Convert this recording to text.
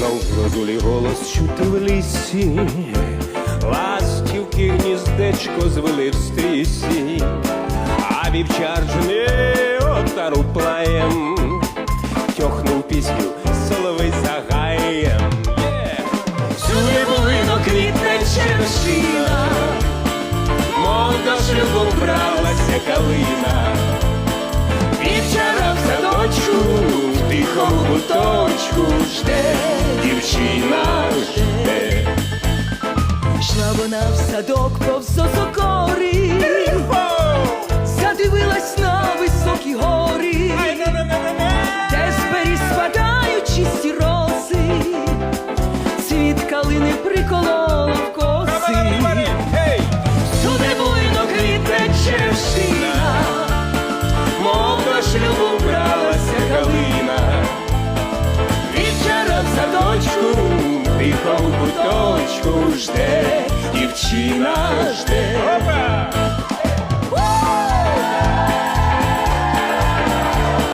знов зозулі голос чути в лісі, ластівки гніздечко звели в стрісі, а вівчар жне отару плаєм, тьохнув пісню соловей за гаєм. Є! Всюди булино квітне черешина, мов до шлюбу бралася калина. Вівчара в садочку, в тихому куточку жде, вона в садок повз сокори, задивилась на високі гори, де з беріз спадають роси, цвіт калини приколола в коси. Суди буйно квітне черешина, Мов до шлюбу бралася калина, Вівчара в садочку, в тихому куточку жде, dziewczynarz ty.